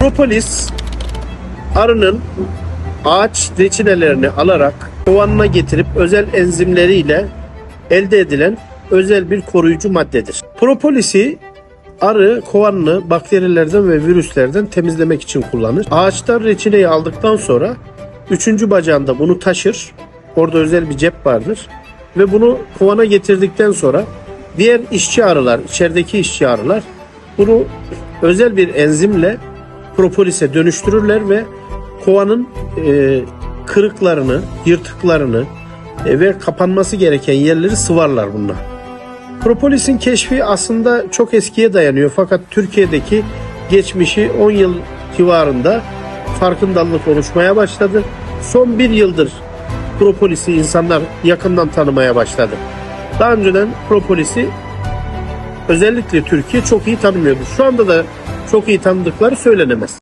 Propolis arının ağaç reçinelerini alarak kovanına getirip özel enzimleriyle elde edilen özel bir koruyucu maddedir. Propolisi arı kovanını bakterilerden ve virüslerden temizlemek için kullanır. Ağaçtan reçineyi aldıktan sonra üçüncü bacağında bunu taşır. Orada özel bir cep vardır. Ve bunu kovana getirdikten sonra diğer işçi arılar, içerideki işçi arılar bunu özel bir enzimle propolise dönüştürürler ve kovanın e, kırıklarını, yırtıklarını e, ve kapanması gereken yerleri sıvarlar bunlar. Propolisin keşfi aslında çok eskiye dayanıyor fakat Türkiye'deki geçmişi 10 yıl civarında farkındalık oluşmaya başladı. Son bir yıldır propolisi insanlar yakından tanımaya başladı. Daha önceden propolisi özellikle Türkiye çok iyi tanımıyordu. Şu anda da çok iyi tanıdıkları söylenemez.